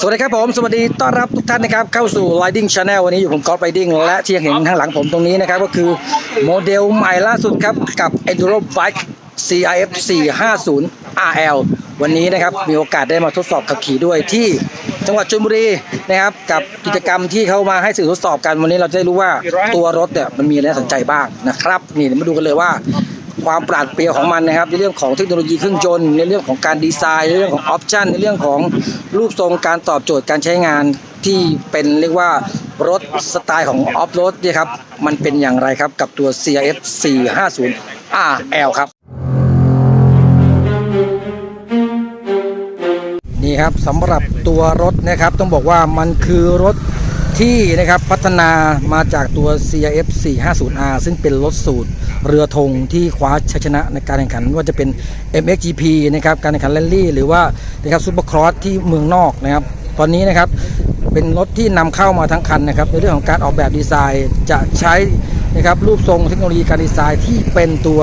สวัสดีครับผม สวัสดีต้อนรับทุกท่านนะครับเข้าสู่ Riding Channel วันนี้อยู่ผมกอล์ฟไรดิ้งและที่เห็นข้างหลังผมตรงนี้นะครับ ก็คือโมเดลใหม่ล่าสุดครับ กับ Enduro Bike CRF 450 RL วันนี้นะครับมีโอกาสได้มาทดสอบขับขี่ด้วยที่จังหวัดชลบุรีนะครับกับกิจกรรมที่เขามาให้สื่อทดสอบกันวันนี้เราจะได้รู้ว่าตัวรถเนี่ยมันมีอะไรน่าสนใจบ้างนะครับ นี่มาดูกันเลยว่า ความปราดเปรียวของมันนะครับ ในเรื่องของเทคโนโลยีเครื่องยนต์ในเรื่องของการดีไซน์ในเรื่องของออปชันในเรื่องของรูปทรงการตอบโจทย์การใช้งานที่เป็นเรียกว่ารถสไตล์ของออฟโรดเนี่ยครับมันเป็นอย่างไรครับกับตัว CRF 450 RL ครับนี่ครับสำหรับตัวรถนะครับต้องบอกว่ามันคือรถ ที่นะครับพัฒนามาจากตัว CRF 450R ซึ่งเป็นรถสูตรเรือธงที่คว้าชัยชนะในการแข่งขันว่าจะเป็น MXGP นะครับการแข่งขันแรลลี่หรือว่านะครับซูเปอร์ครอสที่เมืองนอกนะครับตอนนี้นะครับเป็นรถที่นำเข้ามาทั้งคันนะครับในเรื่องของการออกแบบดีไซน์จะใช้นะครับรูปทรงเทคโนโลยีการดีไซน์ที่เป็นตัว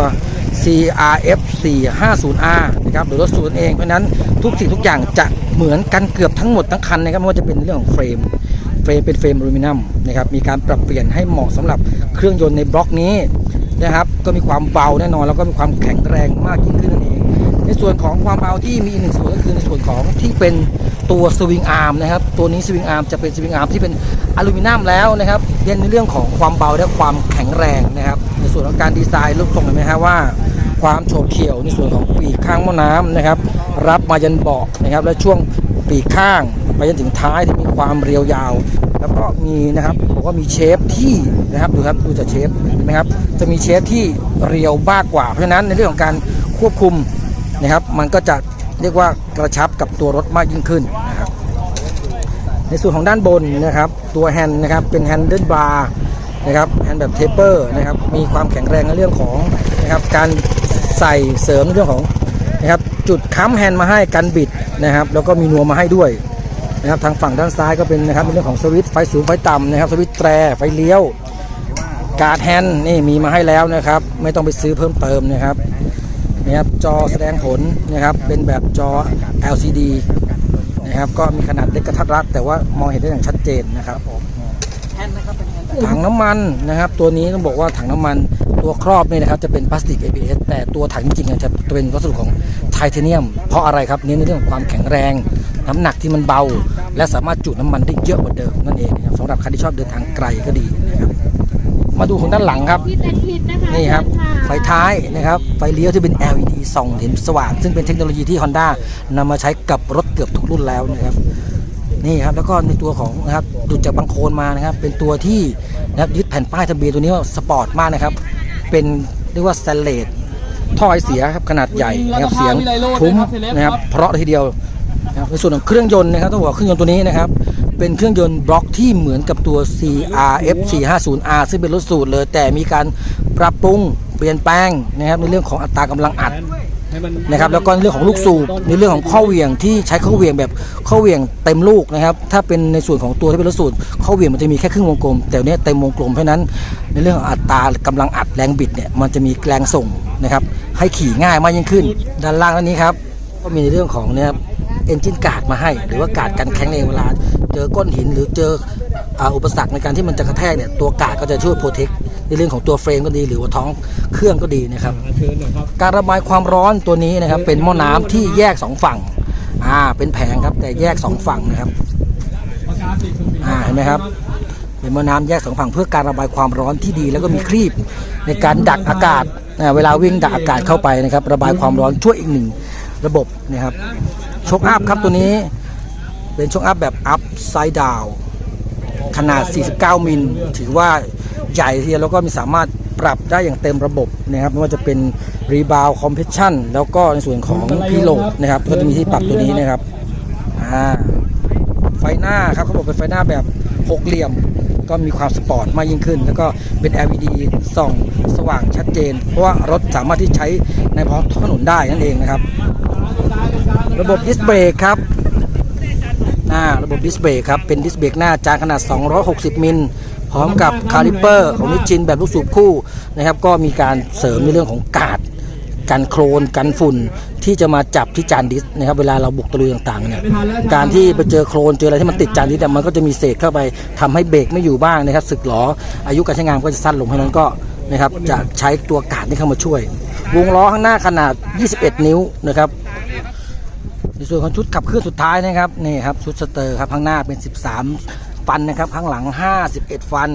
CRF 450R นะครับหรือรถสูตรเองเพราะนั้นทุกสิ่งทุกอย่างจะเหมือนกันเกือบทั้งหมดทั้งคันนะครับไม่ว่าจะเป็นเรื่องของเฟรม รมเป็นเฟรมอลูมิเนียมนะครับมีการปรับเปลี่ยนให้เหมาะสำหรับเครื่องยนต์ในบล็อกนี้นะครับก็มีความเบาแน่นอนแล้วก็มีความแข็งแรงมากยิ่งขึ้นนั่นเอง ในส่วนของความเบาที่มีอีกหนึ่งส่วนก็คือในส่วนของที่เป็นตัวสวิงอาร์มนะครับตัวนี้สวิงอาร์มจะเป็นสวิงอาร์มที่เป็นอลูมิเนียมแล้วนะครับเน้นในเรื่องของความเบาและความแข็งแรงนะครับในส่วนของการดีไซน์รูปทรงเห็นไหมครับว่าความโฉบเฉี่ยวในส่วนของปีกข้างหม้อน้ำนะครับ รับมายันเบาะนะครับ และช่วงปีกข้าง ไปจนถึงท้ายที่มีความเรียวยาว แล้วก็มีนะครับบอกว่ามีเชฟที่นะครับดูครับดูจากเชฟเห็นไหมครับ จะมีเชฟที่เรียวมากกว่า เพราะฉะนั้นในเรื่องของการควบคุมนะครับ มันก็จะเรียกว่ากระชับกับตัวรถมากยิ่งขึ้นนะครับในส่วนของด้านบนนะครับตัวแฮนด์นะครับเป็นแฮนเดิลบาร์นะครับแฮนด์แบบเทปเปอร์นะครับมีความแข็งแรงในเรื่องของนะครับการใส่เสริมในเรื่องของนะครับจุดค้ำแฮนด์มาให้กันบิดนะครับแล้วก็มีนัวมาให้ด้วย นะครับทางฝั่งด้านซ้ายก็เป็นนะครับในเรื่องของสวิตช์ไฟสูงไฟต่ำนะครับสวิตช์แตรไฟเลี้ยวการ์ดแฮนด์นี่มีมาให้แล้วนะครับ ไม่ต้องไปซื้อเพิ่มเติมนะครับนะครับจอแสดงผลนะครับเป็นแบบจอ LCD นะครับก็มีขนาดเล็กกระทัดรัด แต่ว่ามองเห็นได้อย่างชัดเจนนะครับถังน้ำมันนะครับ ตัวนี้ต้องบอกว่าถังน้ำมันตัวครอบเนี่ยนะครับจะเป็นพลาสติก ABS แต่ตัวถังจริงๆอะจะเป็นวัสดุของไทเทเนียม เพราะอะไรครับเน้นในเรื่องของความแข็งแรง น้ำหนักที่มันเบา และสามารถจุน้ำมันได้เยอะกว่าเดิมนั่นเองนะครับสำหรับใครที่ชอบเดินทางไกลก็ดีนะครับมาดูของด้านหลังครับพี่เป็นพิษนะคะนี่ครับเชิญะไฟท้ายนะครับไฟเลี้ยวที่เป็น LED ส่องเห็นสว่าง ซึ่งเป็นเทคโนโลยีที่ Honda นำมาใช้กับรถเกือบทุกรุ่นแล้วนะครับนี่ครับแล้วก็ในตัวของนะครับดูจากบางโคลนมานะครับ เป็นตัวที่นะครับยึดแผ่นป้ายทะเบียนตัวนี้ว่าสปอร์ตมากนะครับ เป็นเรียกว่าสแตนเลสท่อไอเสียครับขนาดใหญ่นะครับเสียงทุ้มนะครับเพราะทีเดียว นะครับในส่วนของเครื่องยนต์นะครับต้องบอกเครื่องยนต์ตัวนี้นะครับ เป็นเครื่องยนต์บล็อกที่เหมือนกับตัว CRF 450R ซึ่งเป็นรถสูตรเลย แต่มีการปรับปรุงเปลี่ยนแปลงนะครับในเรื่องของอัตรากำลังอัดนะครับแล้วก็ในเรื่องของลูกสูบในเรื่องของข้อเหวี่ยงที่ใช้ข้อเหวี่ยงแบบข้อเหวี่ยงเต็มลูกนะครับถ้าเป็นในส่วนของตัวที่เป็นรถสูตรข้อเหวี่ยงมันจะมีแค่ครึ่งวงกลม แต่เนี้ยเต็มวงกลมเพราะนั้นในเรื่องของอัตรากำลังอัดแรงบิดเนี่ยมันจะมีแรงส่งนะครับให้ขี่ง่ายมากยิ่งขึ้น ด้านล่างด้านนี้ครับก็มีในเรื่องของเนี่ย เอนจินการ์ดมาให้ หรือว่าการ์ดกันแข็งในเวลา เจอก้อนหินหรือเจออ่าอุปสรรคในการที่มันจะกระแทกเนี่ยตัวการ์ดก็จะช่วยโปรเทคในเรื่องของตัวเฟรมก็ดีหรือว่าท้องเครื่องก็ดีนะครับ การระบายความร้อนตัวนี้นะครับเป็นหม้อน้ำที่แยกสองฝั่งอ่าเป็นแผงครับแต่แยกสองฝั่งนะครับอ่าเห็นไหมครับเป็นหม้อน้ำแยกสองฝั่งเพื่อการระบายความร้อนที่ดี แล้วก็มีครีบในการดักอากาศอ่าเวลาวิ่งดักอากาศเข้าไปนะครับ ระบายความร้อนช่วยอีกหนึ่งระบบนะครับ ชกอัพครับตัวนี้ เป็นชกอัพแบบอัพไซด์ดาวขนาด 49 มิล ถือว่าใหญ่ทีเดียวแล้วก็มีสามารถปรับได้อย่างเต็มระบบนะครับไม่ว่าจะเป็นรีบาวคอมเพ s ชันแล้วก็ในส่วนของพีโลดนะครับ ก็จะมีที่ปรับตัวนี้นะครับอ่าไฟหน้าครับเขาบอกเป็นไฟหน้าแบบหกเหลี่ยม ก็มีความสปอร์ตมากยิ่งขึ้น แล้วก็เป็น LED ส่อง สว่างชัดเจน เพราะว่ารถสามารถที่ใช้ในท้องถนนได้นั่นเองนะครับ ระบบดิสเบรกครับหน้าระบบดิสเบรกครับเป็นดิสเบรกหน้าจานขนาด 260 มิลพร้อมกับคาลิเปอร์ของนิชินแบบลูกสูบคู่นะครับ ก็มีการเสริมในเรื่องของกาดกันโครนกันฝุ่นที่จะมาจับที่จานดิสนะครับเวลาเราบุกตะลุยต่างๆเนี่ยการที่ไปเจอโครนเจออะไรที่มันติดจานดิสเนี่มันก็จะมีเศษเข้าไปทำให้เบรกไม่อยู่บ้างนะครับสึกหรออายุการใช้งานก็จะสั้นลงเพราะนั้นก็นะครับจะใช้ตัวกาดที่เข้ามาช่วย วงล้อข้างหน้าขนาด 21 นิ้วนะครับ ในส่วนของชุดขับเคลื่อนสุดท้ายนะครับนี่ครับชุดสเตอร์ครับข้างหน้าเป็น 13 ฟันนะครับข้างหลัง 51 ฟัน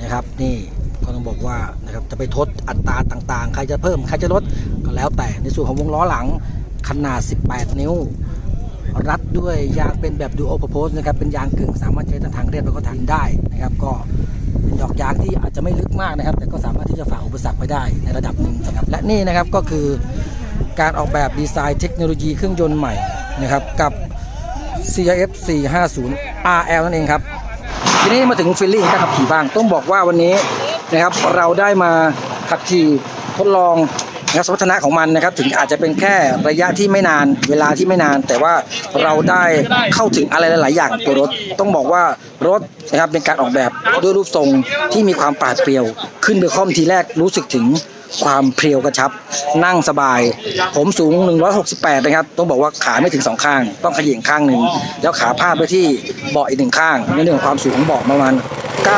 นะครับนี่ก็ต้องบอกว่านะครับจะไปทดอัตราต่างๆ ใครจะเพิ่มใครจะลดก็แล้วแต่ในส่วนของวงล้อหลังขนาด 18 นิ้ว รัดด้วยยางเป็นแบบดูโอ p พ r โพสนะครับเป็นยางกึ่งสามารถใช้ทางเรียบแล้วก็ทางได้นะครับก็เป็นดอกยางที่อาจจะไม่ลึกมากนะครับ แต่ก็สามารถที่จะฝ่าอุปสรรคไปได้ในระดับหนึ่งนะครับและนี่นะครับก็คือ การออกแบบดีไซน์เทคโนโลยีเครื่องยนต์ใหม่นะครับกับ CRF 450 RL นั่นเองครับ ทีนี้มาถึงฟีลลิ่งการขับขี่บ้าง ต้องบอกว่าวันนี้นะครับเราได้มาขับขี่ทดลองนะครับสมรรถนะของมันนะครับถึงอาจจะเป็นแค่ระยะที่ไม่นานเวลาที่ไม่นาน แต่ว่าเราได้เข้าถึงอะไรหลาย ๆ อย่างตัวรถ ต้องบอกว่ารถนะครับเป็นการออกแบบด้วยรูปทรงที่มีความปราดเปรียว ขึ้นเบอร์คอมทีแรกรู้สึกถึง ความเพรียวกระชับ นั่งสบาย ผมสูง 168 นะครับ ต้องบอกว่าขาไม่ถึงสองข้าง ต้องเขย่งข้างหนึ่ง แล้วขาพาดไปที่เบาะอีกหนึ่งข้างในเรื่องของความสูงของเบาะประมาณ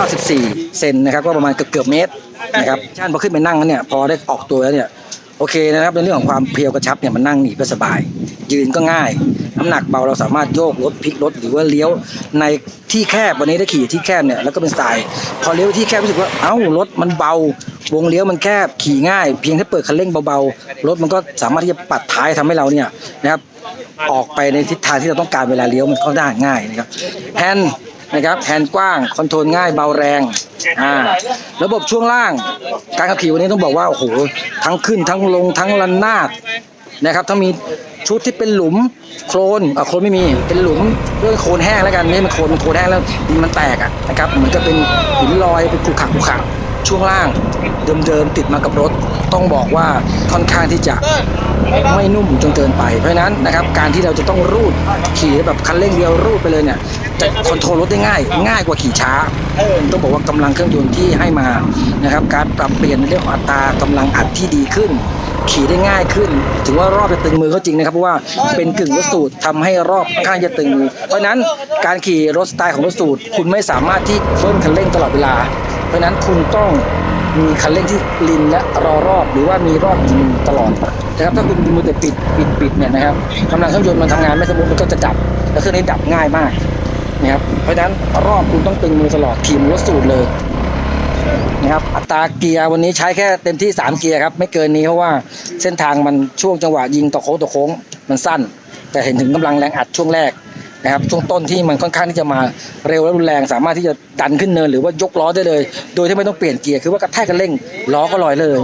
94 เซนนะครับ ก็ประมาณเกือบเกือบเมตรนะครับท่านพอขึ้นไปนั่งแล้วเนี่ย พอได้ออกตัวแล้วเนี่ยโอเคนะครับในเรื่องของความเพรียวกระชับเนี่ยมันนั่งหนีก็สบาย ยืนก็ง่าย น้ำหนักเบาเราสามารถโยกรถพลิกรถหรือว่าเลี้ยวในที่แคบวันนี้ได้ขี่ที่แคบเนี่ยแล้วก็เป็นสไตล์พอเลี้ยวที่แคบรู้สึกว่าเอ้ารถมันเบา วงเลี้ยวมันแคบขี่ง่าย เพียงแค่เปิดคันเร่งเบาๆรถมันก็สามารถที่จะปัดท้ายทำให้เราเนี่ยนะครับออกไปในทิศทางที่เราต้องการเวลาเลี้ยวมันก็ได้ง่ายนะครับแฮนนะครับแฮนกว้างคอนโทรลง่ายเบาแรงอ่าระบบช่วงล่าง การขับขี่วันนี้ต้องบอกว่าโอ้โหทั้งขึ้นทั้งลงทั้งระนนาดนะครับถ้ามีชุดที่เป็นหลุมโคลนอะโคลนไม่มีเป็นหลุมด้วยโคลนแห้งแล้วกันนี่มันโคลนมันโคลนแห้งแล้วดินมันแตกอะนะครับเหมือนกับเป็นหินลอยเป็นขรุขระขรุขระ ช่วงล่างเดิมๆติดมากับรถ ต้องบอกว่าค่อนข้างที่จะไม่นุ่มจนเกินไป เพราะฉะนั้นนะครับการที่เราจะต้องรูดขี่แบบคันเร่งเดียวรูดไปเลยเนี่ยจะคอนโทรลรถได้ง่าย ง่ายกว่าขี่ช้า ต้องบอกว่ากำลังเครื่องยนต์ที่ให้มานะครับการปรับเปลี่ยนเรื่ององอัตรากำลังอัดที่ดีขึ้น ขี่ได้ง่ายขึ้นถือว่ารอบจะตึงมือก็จริงนะครับเพราะว่าเป็นกึ่งรถสูตรทำให้รอบค่อนข้างจะตึงมือ เพราะนั้นการขี่รถสไตล์ของรถสูตร คุณไม่สามารถที่เบิ้ลคันเร่งตลอดเวลา เพราะนั้นคุณต้องมีคันเร่งที่ลินและรอรอบหรือว่ามีรอบยิงตลอดนะครับถ้าคุณมือแต่ปิดปิดปิดเนี่ยนะครับกำลังเครื่องยนต์มันทำงานไม่สมบูรณ์มันก็จะดับและเครื่องนี้ดับง่ายมากนะครับเพราะฉะนั้นรอบคุณต้องตึงมือตลอดขี่เหมือนรถสูตรเลย นะครับอัตราเกียร์วันนี้ใช้แค่เต็มที่ 3 เกียร์ครับไม่เกินนี้เพราะว่าเส้นทางมันช่วงจังหวะยิงต่อโค้งต่อโค้งมันสั้น แต่เห็นถึงกำลังแรงอัดช่วงแรกนะครับช่วงต้นที่มันค่อนข้างที่จะมาเร็วและรุนแรงสามารถที่จะดันขึ้นเนินหรือว่ายกล้อได้เลย โดยที่ไม่ต้องเปลี่ยนเกียร์คือว่ากระแทกกันเร่งล้อก็ลอยเลย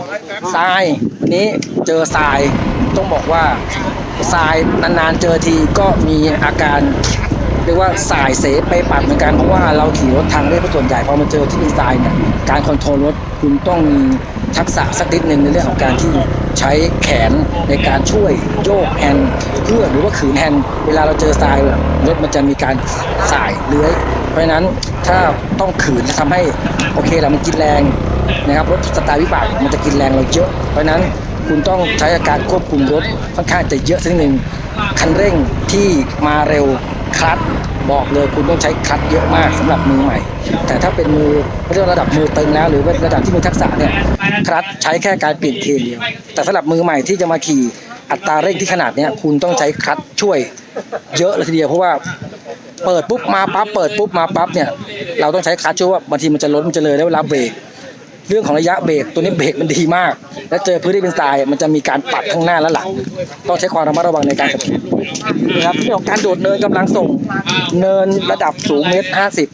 ทรายวันนี้เจอทรายต้องบอกว่าทรายนานๆเจอทีก็มีอาการ เรียกว่าสายเสไปปัดเหมือนกันเพราะว่าเราขี่รถทางเรียบส่วนใหญ่พอมาเจอที่ดีไซน์เนี่ยการคอนโทรลรถคุณต้องมีทักษะสักนิดหนึ่งในเรื่องของการที่ใช้แขนในการช่วยโยกแฮนด์เพื่อหรือว่าขืนแฮนด์เวลาเราเจอทรายรถมันจะมีการสายเลื้อย เพราะฉะนั้นถ้าต้องขืนทำให้โอเคแหละมันกินแรงนะครับรถสไตล์วิบากมันจะกินแรงเราเยอะ เพราะฉะนั้นคุณต้องใช้การควบคุมรถค่อนข้างจะเยอะสักนิดหนึ่งคันเร่งที่มาเร็ว คลัตช์บอกเลยคุณต้องใช้คลัตเยอะมากสำหรับมือใหม่ แต่ถ้าเป็นมือเรียกว่ระดับมือตึงแล้วหรือระดับที่มีทักษะเนี่ยคลัตใช้แค่การเปลี่ยนเทนเดียว แต่สำหรับมือใหม่ที่จะมาขี่อัตราเร่งที่ขนาดเนี้ยคุณต้องใช้คลัตช่วยเยอะเลยทีเดียวเพราะว่าเปิดปุ๊บมาปั๊บเปิดปุ๊บมาปั๊บเนี่ยเราต้องใช้คลัตช์ช่วยว่าบางทีมันจะล้นมันจะเลยแล้วเวลาเบรก เรื่องของระยะเบรกตัวนี้เบรกมันดีมาก แล้วเจอพื้นที่เป็นทรายมันจะมีการปัดข้างหน้าและหลังต้องใช้ความระมัดระวังในการขับขี่นะครับเรื่องของการโดดเนินกำลังส่งเนินระดับสูงเมตรห้าสิบ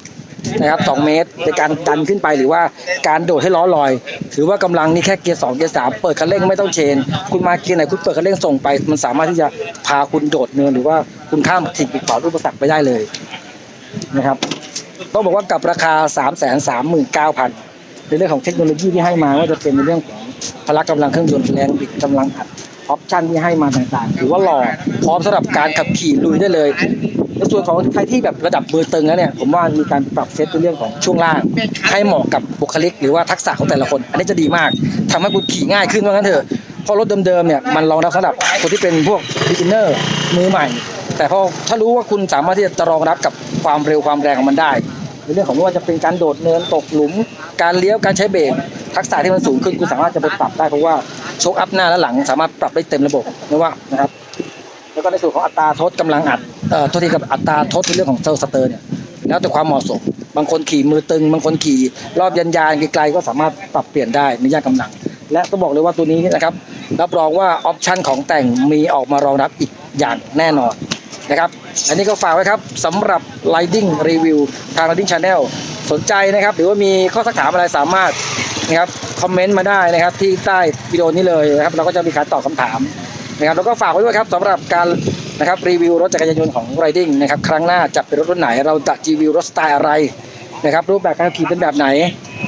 นะครับสองเมตรในการดันขึ้นไปหรือว่าการโดดให้ล้อลอย ถือว่ากำลังนี่แค่เกียร์สองเกียร์สามเปิดคันเร่งไม่ต้องเชน คุณมาเกียร์ไหนคุณเปิดคันเร่งส่งไป มันสามารถที่จะพาคุณโดดเนินหรือว่าคุณข้ามสิ่งกีดขวางอุปสรรคไปได้เลยนะครับต้องบอกว่ากับราคา 3 3 9 0 0 0 ในเรื่องของเทคโนโลยีที่ให้มาว่าจะเป็นในเรื่องของพละกำลังเครื่องยนต์แรงบิดกำลังอัดออปชันที่ให้มาต่างๆ ถือว่าหล่อพร้อมสำหรับการขับขี่ลุยได้เลยในส่วนของใครที่แบบระดับมือตึงแล้วเนี่ยผมว่ามีการปรับเซตในเรื่องของช่วงล่าง ให้เหมาะกับบุคลิก หรือว่าทักษะของแต่ละคน อันนี้จะดีมากทำให้คุณขี่ง่ายขึ้นว่างั้นเถอะเพราะรถเดิมๆเนี่ยมันรองรับสำหรับคนที่เป็นพวก beginner มือใหม่ แต่พอถ้ารู้ว่าคุณสามารถที่จะรองรับกับความเร็วความแรงของมันได้ เรื่องของไม่ว่าจะเป็นการโดดเนินตกหลุม การเลี้ยวการใช้เบรกทักษะที่มันสูงขึ้นคุณสามารถจะไปปรับได้เพราะว่าโชคอัพหน้าและหลัง สามารถปรับได้เต็มระบบไม่ว่านะครับแล้วก็ในส่วนของอัตราทดกำลังอัดเอ่อทษทีกับอัตราทดในเรื่องของเซลล์สเตอร์เนี่ยแล้วแต่ความเหมาะสม บางคนขี่มือตึง บางคนขี่รอบยันยานไกลๆก็สามารถปรับเปลี่ยนได้ในย่านกำลัง และต้องบอกเลยว่าตัวนี้นะครับรับรองว่าออปชันของแต่งมีออกมารองรับอีกอย่างแน่นอน นะครับ อันนี้ก็ฝากไว้ครับสำหรับ Riding Review ทาง Riding Channel สนใจนะครับ หรือว่ามีข้อสักถามอะไรสามารถนะครับคอมเมนต์มาได้นะครับที่ใต้วิดีโอนี้เลยนะครับเราก็จะมีการตอบคำถามนะครับแล้วก็ฝากไว้ด้วยครับสำหรับการนะครับรีวิวรถจักรยานยนต์ของ Riding นะครับครั้งหน้าจะเป็นรถรุ่นไหน เราจะรีวิวรถสไตล์อะไรนะครับรูปแบบการขี่เป็นแบบไหน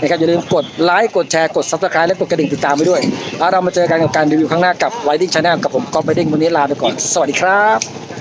นะครับอย่าลืมกดไลค์กดแชร์กด subscribe และกดกระดิ่งติดตามไปด้วยแล้วเรามาเจอกันกับการรีวิวครั้งหน้ากับ Riding Channel กับผมก๊อฟ Riding วันนี้ลาไปก่อน สวัสดีครับ